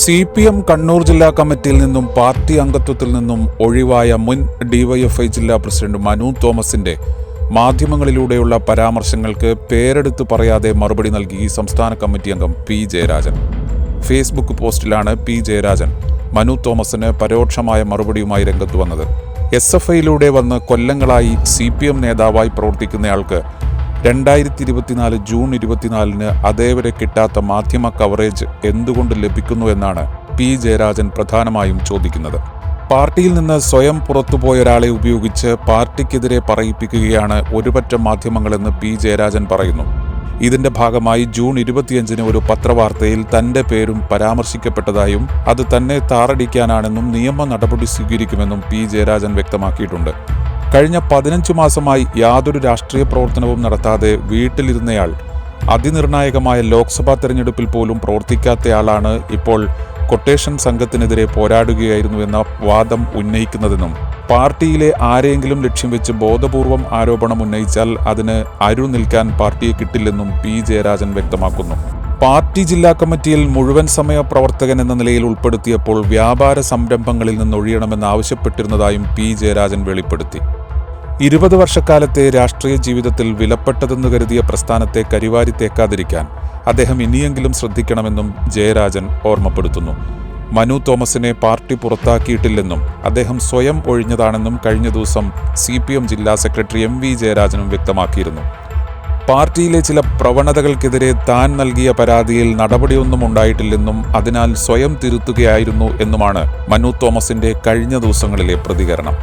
C P M Kannur ജില്ലാ കമ്മിറ്റിയിൽ നിന്നും പാർട്ടി അംഗത്വത്തിൽ നിന്നും ഒഴിവായ മുൻ ഡിവൈഎഫ്ഐ ജില്ലാ പ്രസിഡന്റ് മനു തോമസിന്റെ മാധ്യമങ്ങളിലൂടെയുള്ള പരാമർശങ്ങൾക്ക് പേരെടുത്തു പറയാതെ മറുപടി നൽകി സംസ്ഥാന കമ്മിറ്റി അംഗം പി ജയരാജൻ. ഫേസ്ബുക്ക് പോസ്റ്റിലാണ് പി ജയരാജൻ മനു തോമസിന് പരോക്ഷമായ മറുപടിയുമായി രംഗത്ത് വന്നത്. എസ് എഫ് ഐയിലൂടെ വന്ന് കൊല്ലങ്ങളായി സി പി എം നേതാവായി പ്രവർത്തിക്കുന്നയാൾക്ക് രണ്ടായിരത്തി ഇരുപത്തിനാല് ജൂൺ ഇരുപത്തിനാലിന് അതേവരെ കിട്ടാത്ത മാധ്യമ കവറേജ് എന്തുകൊണ്ട് ലഭിക്കുന്നു എന്നാണ് പി ജയരാജൻ പ്രധാനമായും ചോദിക്കുന്നത്. പാർട്ടിയിൽ നിന്ന് സ്വയം പുറത്തുപോയ ഒരാളെ ഉപയോഗിച്ച് പാർട്ടിക്കെതിരെ പറയിപ്പിക്കുകയാണ് ഒരുപറ്റം മാധ്യമങ്ങളെന്ന് പി ജയരാജൻ പറയുന്നു. ഇതിന്റെ ഭാഗമായി ജൂൺ ഇരുപത്തിയഞ്ചിന് ഒരു പത്രവാർത്തയിൽ തന്റെ പേരും പരാമർശിക്കപ്പെട്ടതായും അത് തന്നെ താറടിക്കാനാണെന്നും നിയമ നടപടി സ്വീകരിക്കുമെന്നും പി ജയരാജൻ വ്യക്തമാക്കിയിട്ടുണ്ട്. കഴിഞ്ഞ പതിനഞ്ചു മാസമായി യാതൊരു രാഷ്ട്രീയ പ്രവർത്തനവും നടത്താതെ വീട്ടിലിരുന്നയാൾ അതിനിർണായകമായ ലോക്സഭാ തെരഞ്ഞെടുപ്പിൽ പോലും പ്രവർത്തിക്കാത്തയാളാണ് ഇപ്പോൾ കൊട്ടേഷൻ സംഘത്തിനെതിരെ പോരാടുകയായിരുന്നു എന്ന വാദം ഉന്നയിക്കുന്നതെന്നും പാർട്ടിയിലെ ആരെയെങ്കിലും ലക്ഷ്യം വെച്ച് ബോധപൂർവം ആരോപണം ഉന്നയിച്ചാൽ അതിന് അരു നിൽക്കാൻ പാർട്ടിയെ കിട്ടില്ലെന്നും പി ജയരാജൻ വ്യക്തമാക്കുന്നു. പാർട്ടി ജില്ലാ കമ്മിറ്റിയിൽ മുഴുവൻ സമയ പ്രവർത്തകൻ എന്ന നിലയിൽ ഉൾപ്പെടുത്തിയപ്പോൾ വ്യാപാര സംരംഭങ്ങളിൽ നിന്ന് ഒഴിയണമെന്ന് ആവശ്യപ്പെട്ടിരുന്നതായും പി ജയരാജൻ വെളിപ്പെടുത്തി. ഇരുപത് വർഷക്കാലത്തെ രാഷ്ട്രീയ ജീവിതത്തിൽ വിലപ്പെട്ടതെന്ന് കരുതിയ പ്രസ്ഥാനത്തെ കരിവാരി തേക്കാതിരിക്കാൻ അദ്ദേഹം ഇനിയെങ്കിലും ശ്രദ്ധിക്കണമെന്നും ജയരാജൻ ഓർമ്മപ്പെടുത്തുന്നു. മനു തോമസിനെ പാർട്ടി പുറത്താക്കിയിട്ടില്ലെന്നും അദ്ദേഹം സ്വയം ഒഴിഞ്ഞതാണെന്നും കഴിഞ്ഞ ദിവസം സി പി എം ജില്ലാ സെക്രട്ടറി എം വി ജയരാജനും വ്യക്തമാക്കിയിരുന്നു. പാർട്ടിയിലെ ചില പ്രവണതകൾക്കെതിരെ താൻ നൽകിയ പരാതിയിൽ നടപടിയൊന്നും ഉണ്ടായിട്ടില്ലെന്നും അതിനാൽ സ്വയം തിരുത്തുകയായിരുന്നു എന്നുമാണ് മനു തോമസിന്റെ കഴിഞ്ഞ ദിവസങ്ങളിലെ പ്രതികരണം.